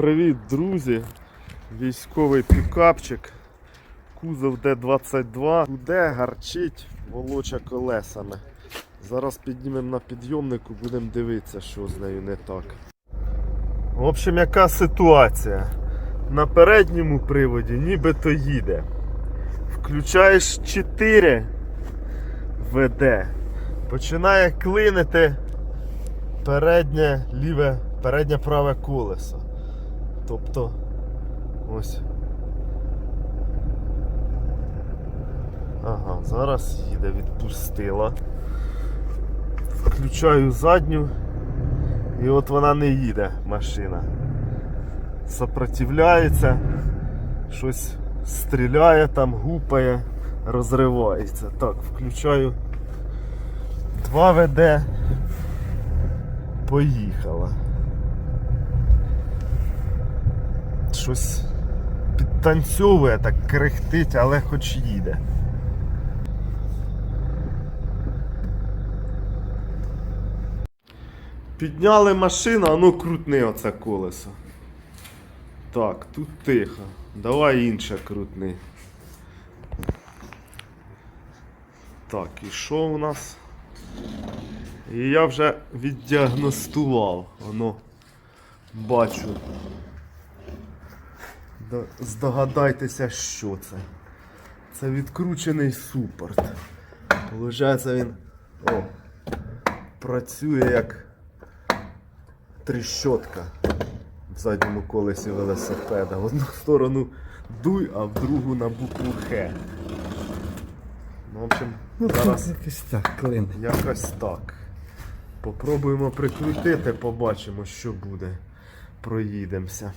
Привіт, друзі! Військовий пікапчик. Кузов Д-22. Туде гарчить, волоча колесами. Зараз піднімемо на підйомнику, будемо дивитися, що з нею не так. В общем, яка ситуація? На передньому приводі нібито їде. Включаєш 4 ВД. Починає клинити переднє ліве, переднє праве колесо. Тобто ось. Ага, зараз їде, відпустила. Включаю задню і от вона не їде машина. Сопротивляється, щось стріляє там, гупає, розривається. Так, включаю 2 ВД. Поїхала. Щось підтанцьовує, так крехтить, але хоч їде. Підняли машину, а ну крутни оце колесо. Так, тут тихо. Давай інше крутни. Так, і що у нас? І я вже віддіагностував. Воно бачу. До- Здогадайтеся, що це. Це відкручений супорт. Получається він о, працює як тріщотка в задньому колесі велосипеда. В одну сторону дуй, а в другу на букву Х. Ну, в общем, Ну, зараз якось так, клин. Якось так. Попробуємо прикрутити, побачимо, що буде. Проїдемося.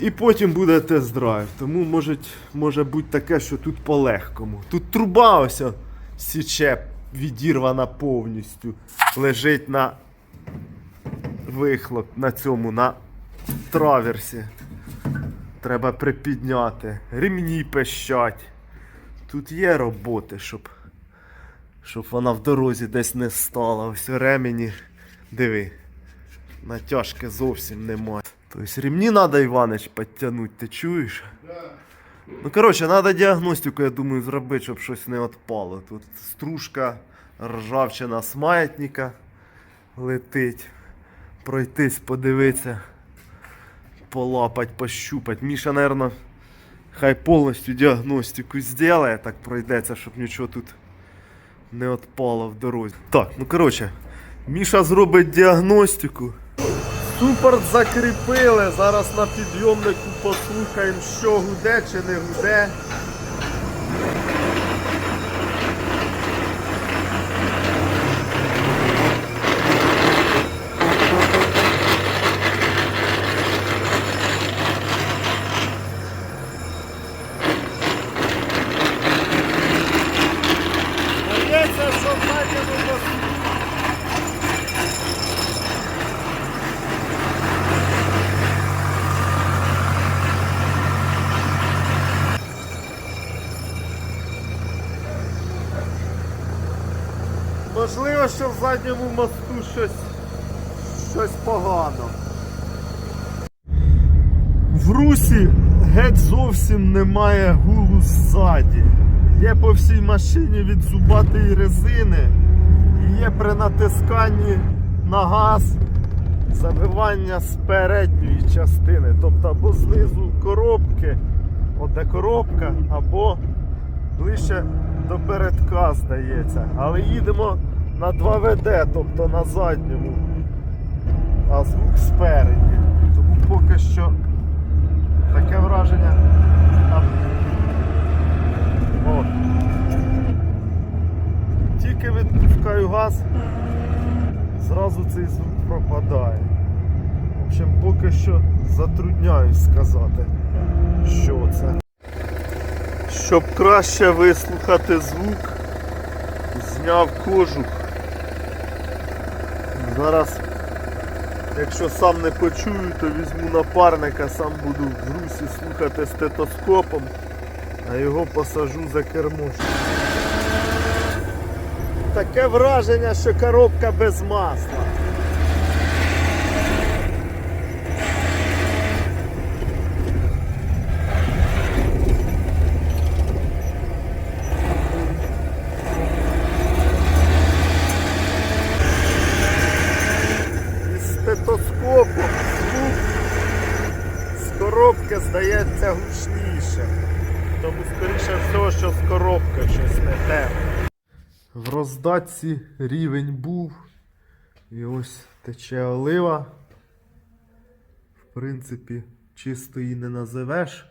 І потім буде тест-драйв. Тому може, може бути таке, що тут по-легкому. Тут труба ось січе відірвана повністю. Лежить на вихлоп на цьому, на траверсі. Треба припідняти. Ремні пищать. Тут є роботи, щоб щоб вона в дорозі десь не стала. Ось ремені. Диви. Натяжки зовсім немає. Тобто ремні треба, Іванич, підтягнути, ти чуєш? Ну, коротше, треба діагностику, я думаю, зробити, щоб щось не відпало. Тут стружка, ржавчина з маятника летить. Пройтись, подивитися, полапать, пощупать. Міша, мабуть, хай повністю діагностику зробить, так пройдеться, щоб нічого тут не відпало в дорозі. Так, ну коротше, Міша зробить діагностику. Супорт закріпили. Зараз на підйомнику послухаємо, що гуде чи не гуде. Здається, що в задньому мосту Можливо, що в задньому мосту щось, щось погано. В русі геть зовсім немає гулу ззаді. Є по всій машині від зубатої резини. Є при натисканні на газ забивання з передньої частини. Тобто або знизу коробки, де коробка, або ближче до передка здається. Але їдемо на 2 ВД, тобто на задньому, а звук спереді. Тому поки що таке враження. О. Тільки відпускаю газ, зразу цей звук пропадає. В общем, поки що затрудняюсь сказати, що це. Щоб краще вислухати звук, зняв кожух. Зараз, якщо сам не почую, то візьму напарника, сам буду в русі слухати стетоскопом, а його посажу за кермо. Таке враження, що коробка без масла. Коробки здається гучніше. Тому скоріше всього, що з коробки щось не те. В роздатці рівень був. І ось тече олива. В принципі, чисто її не називеш,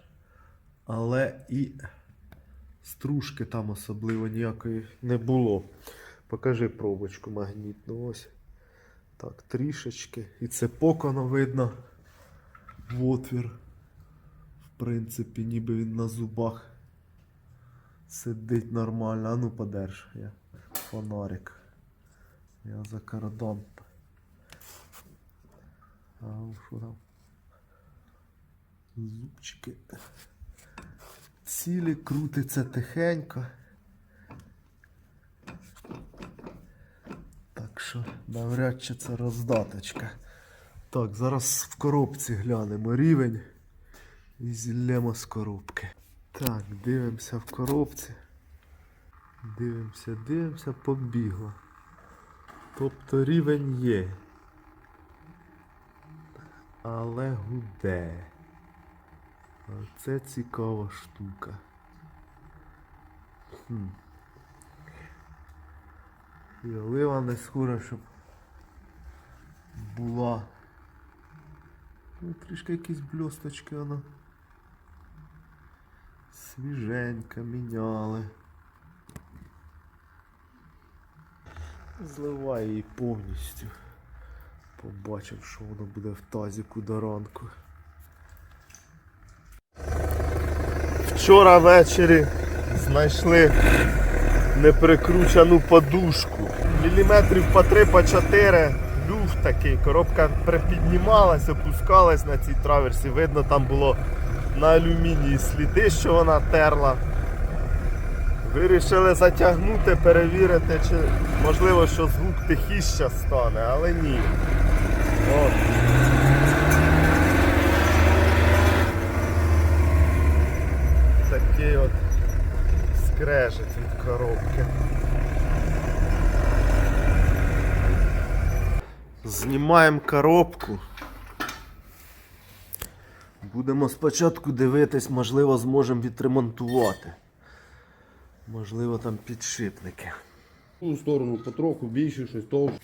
але і стружки там особливо ніякої не було. Покажи пробочку магнітну. Ось. Так, трішечки. І це поконо видно. В отвір. Принципі, ніби він на зубах сидить нормально. А ну подерж я. Фонарик. Я за кордон. А що там? Зубчики. Цілі крутиться тихенько. Так що навряд чи це роздаточка. Так, зараз в коробці глянемо рівень і зіллємо з коробки. Так, дивимося в коробці. Дивимося, дивимося, побігло. Тобто рівень є. Але гуде. Оце цікава штука. Хм. І олива не схора, щоб була. Ну, трішки якісь бльосточки вона. Свіженька, міняли. Зливай її повністю. Побачив, що воно буде в тазіку до ранку. Вчора ввечері знайшли неприкручену подушку. Міліметрів по 3 по 4 люфт такий. Коробка припіднімалась, опускалась на цій траверсі. Видно, там було на алюмінії сліди, що вона терла. Вирішили затягнути, перевірити, чи можливо, що звук тихіше стане, але ні. От. Такий от скрежет від коробки. Знімаємо коробку. Будемо спочатку дивитись, можливо, зможемо відремонтувати. Можливо, там підшипники. Ту сторону потроху більше, щось товще.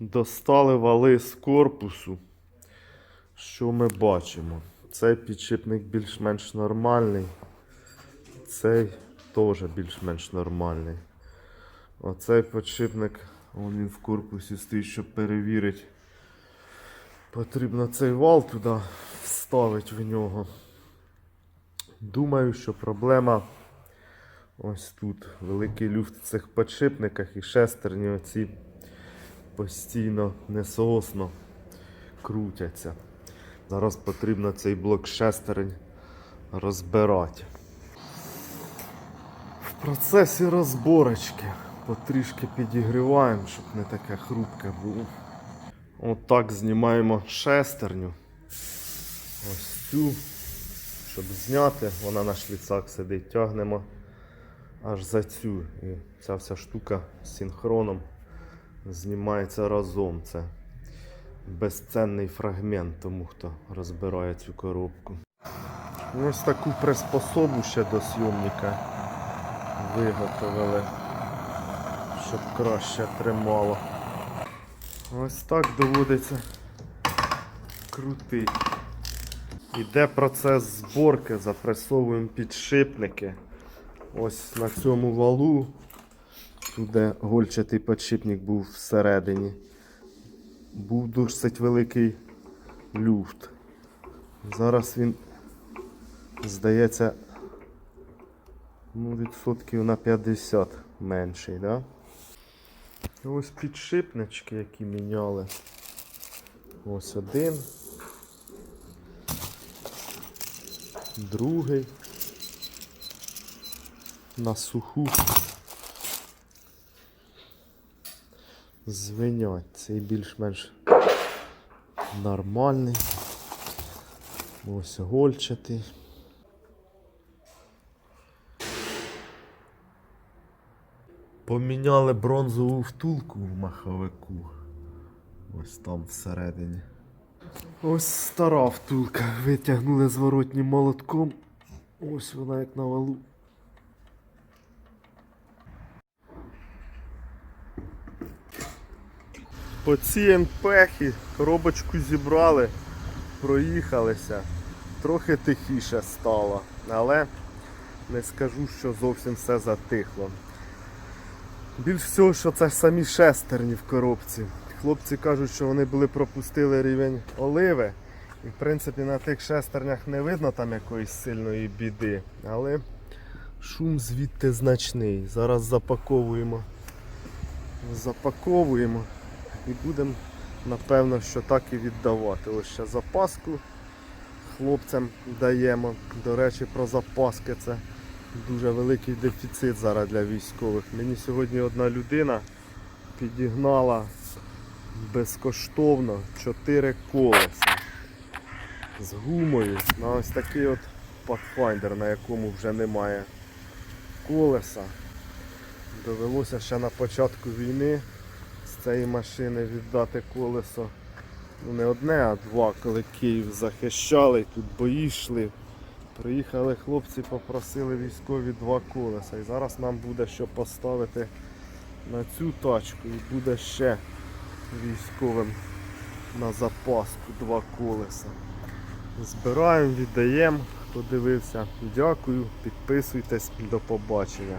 Достали вали з корпусу. Що ми бачимо? Цей підшипник більш-менш нормальний. Цей теж більш-менш нормальний. Оцей підшипник, він в корпусі стоїть, щоб перевірити. Потрібно цей вал туди вставити в нього. Думаю, що проблема ось тут. Великий люфт в цих підшипниках і шестерні оці постійно несоосно крутяться. Зараз потрібно цей блок шестерень розбирати. В процесі розборочки потрішки підігріваємо, щоб не таке хрупке було. Отак знімаємо шестерню. Ось цю. Щоб зняти, вона на шліцах сидить, тягнемо аж за цю. І ця вся штука з синхроном знімається разом. Це безцінний фрагмент тому, хто розбирає цю коробку. Ось таку приспособу ще до зйомника виготовили, щоб краще тримало. Ось так доводиться крутити. Іде процес зборки, запресовуємо підшипники. Ось на цьому валу, туди гольчатий підшипник був всередині. Був досить великий люфт. Зараз він, здається, ну, відсотків на 50 менший. Да? Ось підшипнички, які міняли. Ось один. Другий. На суху. Звинять. Цей більш-менш нормальний. Ось гольчатий. Поміняли бронзову втулку в маховику. Ось там всередині. Ось стара втулка. Витягнули зворотнім молотком. Ось вона як на валу. По цій НПХі коробочку зібрали, проїхалися. Трохи тихіше стало, але не скажу, що зовсім все затихло. Більш всього, що це самі шестерні в коробці. Хлопці кажуть, що вони були пропустили рівень оливи. І в принципі на тих шестернях не видно там якоїсь сильної біди. Але шум звідти значний. Зараз запаковуємо. Запаковуємо і будемо напевно, що так і віддавати. Ось ще запаску хлопцям даємо. До речі, про запаски це дуже великий дефіцит зараз для військових. Мені сьогодні одна людина підігнала безкоштовно 4 колеса з гумою на ось такий от Pathfinder, на якому вже немає колеса. Довелося ще на початку війни з цієї машини віддати колесо. Ну не одне, а два, коли Київ захищали, тут бої йшли. Приїхали хлопці, попросили військові два колеса. І зараз нам буде що поставити на цю тачку і буде ще військовим на запаску два колеса. Збираємо, віддаємо. Хто дивився, дякую, підписуйтесь, до побачення.